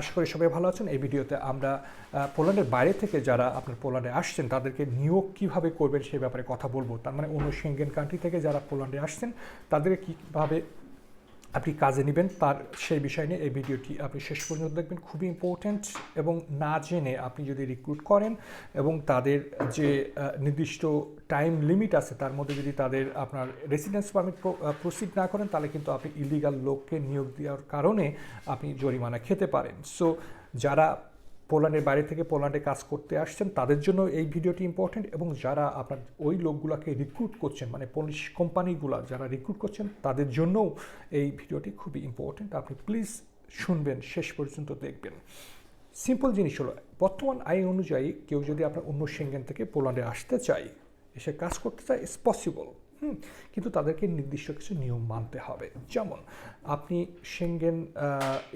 আশা করি সবাই ভালো আছেন। এই ভিডিওতে আমরা পোল্যান্ডের বাইরে থেকে যারা আপনার পোল্যান্ডে আসছেন, তাদেরকে নিয়োগ কীভাবে করবেন সে ব্যাপারে কথা বলব। তার মানে অন্য সিঙ্গেন কান্ট্রি থেকে যারা পোল্যান্ডে আসছেন, তাদেরকে কীভাবে আপনি কাজে নেবেন, তার সেই বিষয় নিয়ে এই ভিডিওটি আপনি শেষ পর্যন্ত দেখবেন। খুবই ইম্পর্ট্যান্ট এবং না জেনে আপনি যদি রিক্রুট করেন এবং তাদের যে নির্দিষ্ট টাইম লিমিট আছে, তার মধ্যে যদি তাদের আপনার রেসিডেন্স পারমিট প্রসিড না করেন, তাহলে কিন্তু আপনি ইলিগাল লোককে নিয়োগ দেওয়ার কারণে আপনি জরিমানা খেতে পারেন। সো যারা পোল্যান্ডের বাইরে থেকে পোল্যান্ডে কাজ করতে আসছেন, তাদের জন্য এই ভিডিওটি ইম্পর্টেন্ট এবং যারা আপনার ওই লোকগুলোকে রিক্রুট করছেন মানে পুলিশ কোম্পানিগুলো যারা রিক্রুট করছেন, তাদের জন্যও এই ভিডিওটি খুবই ইম্পর্টেন্ট আপনি প্লিজ শুনবেন, শেষ পর্যন্ত দেখবেন। সিম্পল জিনিস হলো, বর্তমান আইন অনুযায়ী কেউ যদি আপনার অন্য সেঙ্গেন থেকে পোল্যান্ডে আসতে চায়, এসে কাজ করতে চায় ইটস পসিবল হুম, কিন্তু তাদেরকে নির্দিষ্ট কিছু নিয়ম মানতে হবে। যেমন, আপনি সেঙ্গেন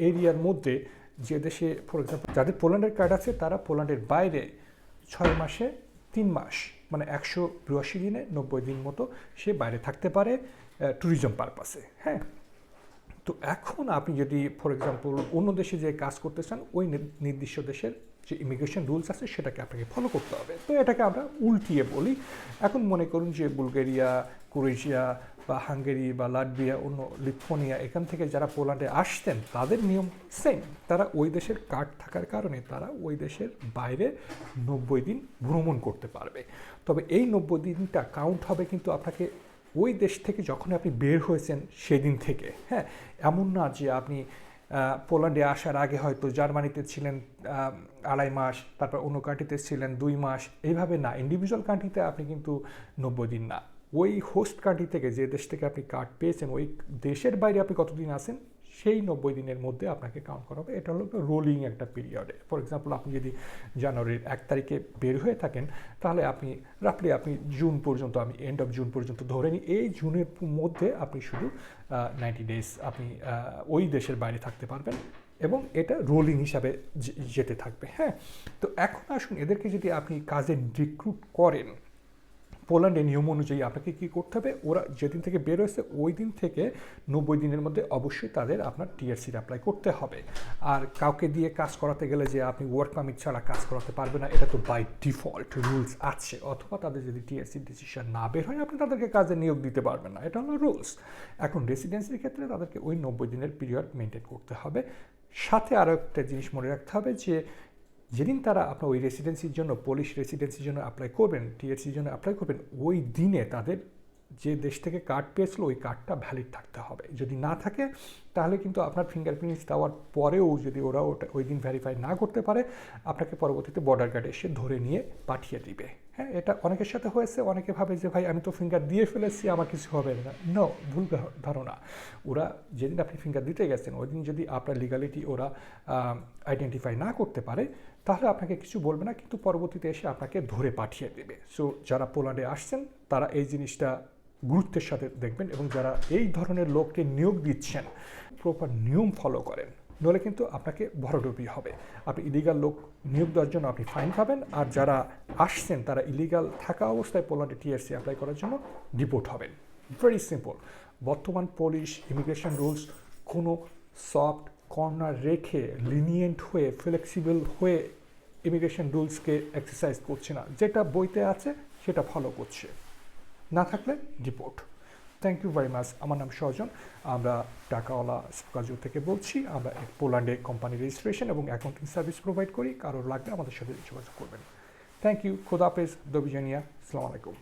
এরিয়ার মধ্যে যে দেশে ফর এক্সাম্পল যাদের পোল্যান্ডের কার্ড আছে, তারা পোল্যান্ডের বাইরে ছয় মাসে তিন মাস মানে একশো বিরাশি দিনে নব্বই দিন মতো সে বাইরে থাকতে পারে ট্যুরিজম পারপাসে হ্যাঁ? তো এখন আপনি যদি ফর এক্সাম্পল অন্য দেশে যে কাজ করতে চান, ওই নির্দিষ্ট দেশের যে ইমিগ্রেশন রুলস আছে সেটাকে আপনাকে ফলো করতে হবে। তো এটাকে আমরা উল্টিয়ে বলি। এখন মনে করুন যে বুলগেরিয়া ক্রোয়েশিয়া বা হাঙ্গেরি বা লাটভিয়া, অন্য লিথুয়ানিয়া, এখান থেকে যারা পোল্যান্ডে আসতেন, তাদের নিয়ম সেম তারা ওই দেশের কার্ড থাকার কারণে তারা ওই দেশের বাইরে নব্বই দিন ভ্রমণ করতে পারবে। তবে এই নব্বই দিনটা কাউন্ট হবে কিন্তু আপনাকে ওই দেশ থেকে যখন আপনি বের হয়েছেন সেদিন থেকে। হ্যাঁ এমন না যে আপনি পোল্যান্ডে আসার আগে হয়তো জার্মানিতে ছিলেন আড়াই মাস, তারপর অন্য কান্ট্রিতে ছিলেন দুই মাস। এইভাবে না ইন্ডিভিজুয়াল কান্ট্রিতে আপনি কিন্তু নব্বই দিন না। ওই হোস্ট কান্ট্রি থেকে যে দেশ থেকে আপনি কার্ড পেয়েছেন, ওই দেশের বাইরে আপনি কতদিন আছেন, সেই নব্বই দিনের মধ্যে আপনাকে কাউন্ট করা হবে। এটা হলো রোলিং একটা পিরিয়ডে ফর এক্সাম্পল আপনি যদি জানুয়ারির এক তারিখে বের হয়ে থাকেন, তাহলে আপনি রাফলি আপনি জুন পর্যন্ত, আমি এন্ড অফ জুন পর্যন্ত ধরে নিই, এই জুনের মধ্যে আপনি শুধু নাইনটি ডেজ আপনি ওই দেশের বাইরে থাকতে পারবেন এবং এটা রোলিং হিসাবে যেতে থাকবে হ্যাঁ? তো এখন আসুন, এদেরকে যদি আপনি কাজে রিক্রুট করেন পোল্যান্ডের নিয়ম অনুযায়ী আপনাকে কী করতে হবে? ওরা যেদিন থেকে বের হয়েছে, ওই দিন থেকে নব্বই দিনের মধ্যে অবশ্যই তাদের আপনার টিআরসির অ্যাপ্লাই করতে হবে। আর কাউকে দিয়ে কাজ করাতে গেলে যে আপনি ওয়ার্ক পারমিট ছাড়া কাজ করাতে পারবে না, এটা তো বাই ডিফল্ট রুলস আছে। অথবা তাদের যদি টিআরসি ডিসিশন না বের হয়, আপনি তাদেরকে কাজে নিয়োগ দিতে পারবেন না। এটা হলো রুলস এখন রেসিডেন্সির ক্ষেত্রে তাদেরকে ওই নব্বই দিনের পিরিয়ড মেনটেন করতে হবে। সাথে আরও একটা জিনিস মনে রাখতে হবে যে যেদিন তারা আপনার ওই রেসিডেন্সির জন্য পুলিশ রেসিডেন্সির জন্য অ্যাপ্লাই করবেন টিএসসির জন্য অ্যাপ্লাই করবেন, ওই দিনে তাদের যে দেশ থেকে কার্ড পেয়েছিল, ওই কার্ডটা ভ্যালিড থাকতে হবে। যদি না থাকে তাহলে কিন্তু আপনার ফিঙ্গারপ্রিন্টস দেওয়ার পরেও যদি ওরা ওটা ওই দিন ভেরিফাই না করতে পারে, আপনাকে পরবর্তীতে বর্ডার গার্ডে এসে ধরে নিয়ে পাঠিয়ে দিবে। হ্যাঁ এটা অনেকের সাথে হয়েছে, অনেকে ভাবে যে, ভাই, আমি তো ফিঙ্গার দিয়ে ফেলেছি, আমার কিছু হবে না। নো ভুল ধারণা। ওরা যেদিন আপনি ফিঙ্গার দিতে গেছেন, ওই দিন যদি আপনার লিগালিটি ওরা আইডেন্টিফাই না করতে পারে, তাহলে আপনাকে কিছু বলবে না, কিন্তু পরবর্তীতে এসে আপনাকে ধরে পাঠিয়ে দেবে। সো যারা পোল্যান্ডে আসছেন, তারা এই জিনিসটা গুরুত্বের সাথে দেখবেন এবং যারা এই ধরনের লোককে নিয়োগ দিচ্ছেন প্রপার নিয়ম ফলো করেন, নইলে কিন্তু আপনাকে ভরডুবি হবে। আপনি ইলিগাল লোক নিয়োগ দেওয়ার জন্য আপনি ফাইন পাবেন আর যারা আসছেন, তারা ইলিগাল থাকা অবস্থায় পোল্যান্ডে টিআরসি অ্যাপ্লাই করার জন্য ডিপোর্ট হবেন। ভেরি সিম্পল বর্তমান পুলিশ ইমিগ্রেশন রুলস কোনো সফট কর্নার রেখে লিনিয়েন্ট হয়ে ফ্লেক্সিবল হয়ে ইমিগ্রেশন রুলসকে এক্সারসাইজ করছে না। যেটা বইতে আছে, সেটা ফলো করছে। না থাকলে report thank you very much আমার নাম সজন। আমরা টাকাওয়ালা কাজু থেকে বলছি, আমরা পোল্যান্ডে কোম্পানি রেজিস্ট্রেশন এবং অ্যাকাউন্টিং সার্ভিস প্রোভাইড করি। কারোর লাগবে আমাদের সাথে যোগাযোগ করবেন। থ্যাংক ইউ খোদাফেজ দবিজানিয়া। আসসালামু আলাইকুম।